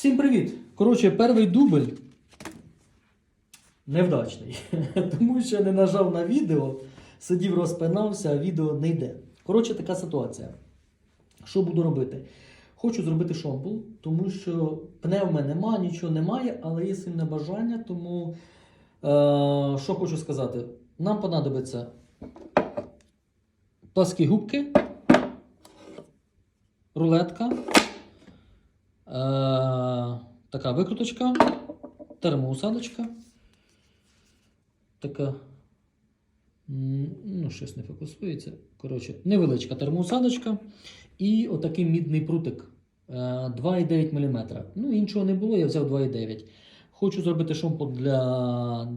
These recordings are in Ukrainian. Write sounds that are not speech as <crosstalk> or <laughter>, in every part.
Всім привіт! Коротше, перший дубль невдачний. <laughs> Тому що не нажав на відео, сидів, розпинався, а відео не йде. Коротше, така ситуація. Що буду робити? Хочу зробити шомпул, тому що пневми нема, нічого немає, але є сильне бажання, тому е, що хочу сказати? Нам понадобиться пласкі губки, рулетка, така викруточка, термоусадочка. Така. Ну, щось не фокусується. Коротше, невеличка термоусадочка і отакий мідний прутик е, 2,9 мм. Ну, іншого не було, я взяв 2,9. Хочу зробити шомпол для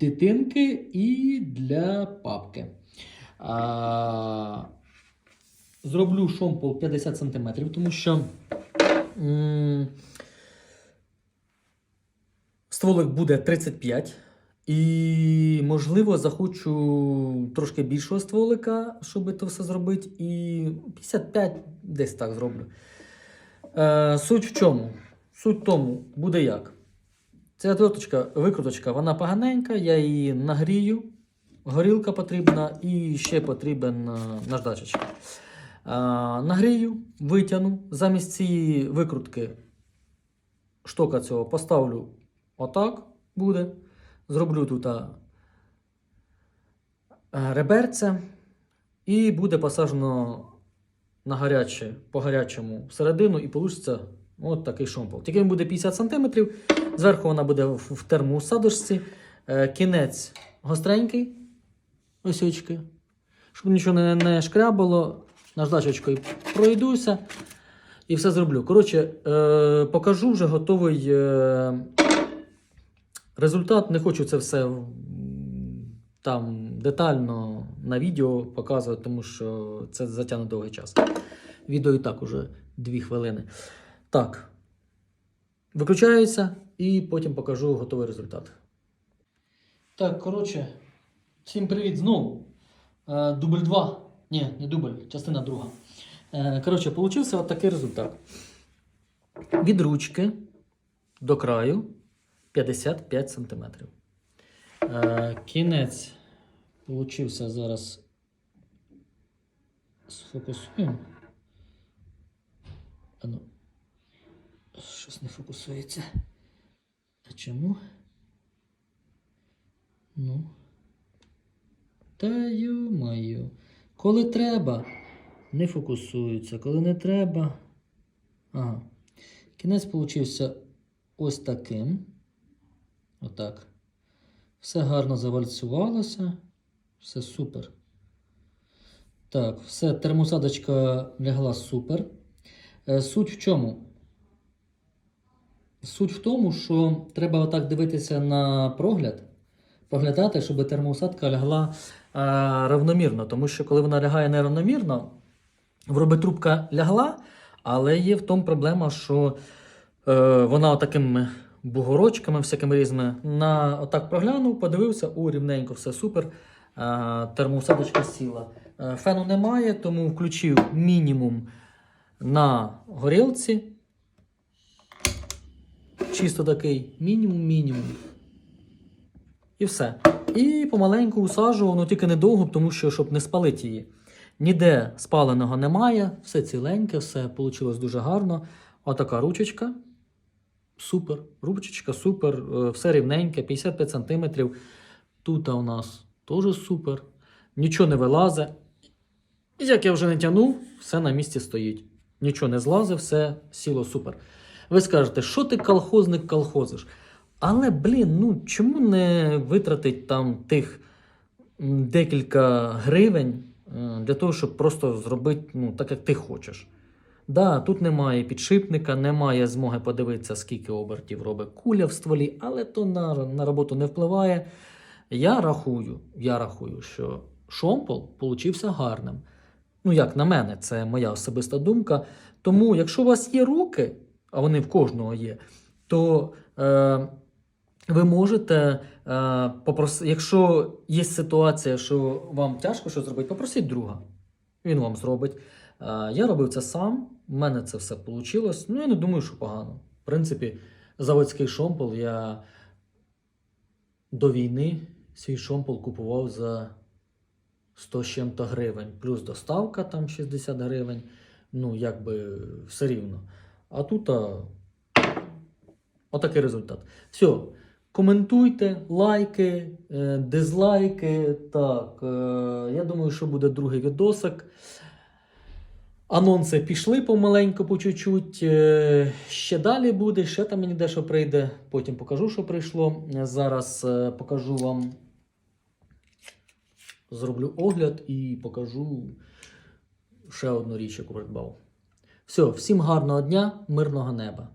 дитинки і для папки. А, зроблю шомпол 50 см, тому що стволик буде 35 і, можливо, захочу трошки більшого стволика, щоб це все зробити. І 55 десь так зроблю. Е, суть в чому? Суть в тому буде як. Ця отверточка, викруточка, вона поганенька, я її нагрію. Горілка потрібна і ще потрібен е, наждачечка. Нагрію, витягну. Замість цієї викрутки штока цього поставлю отак буде. Зроблю тут е, реберця і буде посаджено на гаряче, по гарячому всередину і вийде от такий шомпол. Тільки він буде 50 см, зверху вона буде в, термоусадочці, е, кінець гостренький, ось щоб нічого не, не шкрябало, наждачечкою пройдуся і все зроблю. Коротше, е, покажу вже готовий. Е, Результат не хочу це все там детально на відео показувати, тому що це затягне довгий час. Відео і так уже 2 хвилини. Так. Виключаюся і потім покажу готовий результат. Так, коротше, всім привіт знову. Е, дубль 2. Ні, не дубль, частина друга. Е, коротше, получився от такий результат. Від ручки до краю 55 см. Е, кінець получився зараз. Сфокусуємо. А ну, щось не фокусується. А чому? Ну. Та ю-маю. Коли треба, не фокусується. Коли не треба. Ага. Кінець получився ось таким. Отак. Все гарно завальцювалося. Все супер. Так, все, термосадочка лягла супер. Е, Суть в чому? Суть в тому, що треба отак дивитися на прогляд, поглядати, щоб термоусадка лягла а, равномірно. Тому що коли вона лягає неравномірно, вроби трубка лягла, але є в тому проблема, що е, вона отакими бугорочками, всякими різними, на отак проглянув, подивився, о, рівненько, все супер. Е, термоусадочка сіла. Е, фену немає, тому включив мінімум на горілці. Чисто такий мінімум-мінімум. І все. І помаленьку усаджував, ну тільки недовго, тому що щоб не спалити її. Ніде спаленого немає, все ціленьке, все вийшло дуже гарно. Отака ручечка. Супер. Ручечка супер, е, все рівненьке, 55 см. Тут у нас теж супер. Нічого не вилазить. І Як я вже не тягнув, все на місці стоїть. Нічого не злазить, все сіло супер. Ви скажете, що ти колхозник колхозиш? Але, блін, ну чому не витратить там тих декілька гривень е, для того, щоб просто зробити ну, так, як ти хочеш? Да, тут немає підшипника, немає змоги подивитися, скільки обертів робить куля в стволі, але то на, на роботу не впливає. Я рахую, я рахую, що шомпол получився гарним. Ну, як на мене, це моя особиста думка. Тому, якщо у вас є руки, а вони в кожного є, то е, ви можете е, попросити, якщо є ситуація, що вам тяжко щось зробити, попросіть друга. Він вам зробить. Е, я робив це сам. У мене це все вийшло. Ну, я не думаю, що погано. В принципі, заводський шомпол я до війни свій шомпол купував за 100 з чим-то гривень, плюс доставка там 60 гривень. Ну, якби все рівно. А тут а, отакий результат. Все. Коментуйте, лайки, е, дизлайки. Так, е, я думаю, що буде другий відосик. Анонси пішли помаленьку, по чуть-чуть. Е, Ще далі буде, ще там мені дещо прийде. Потім покажу, що прийшло. Зараз покажу вам. Зроблю огляд і покажу ще одну річ, яку придбав. Все, всім гарного дня, мирного неба.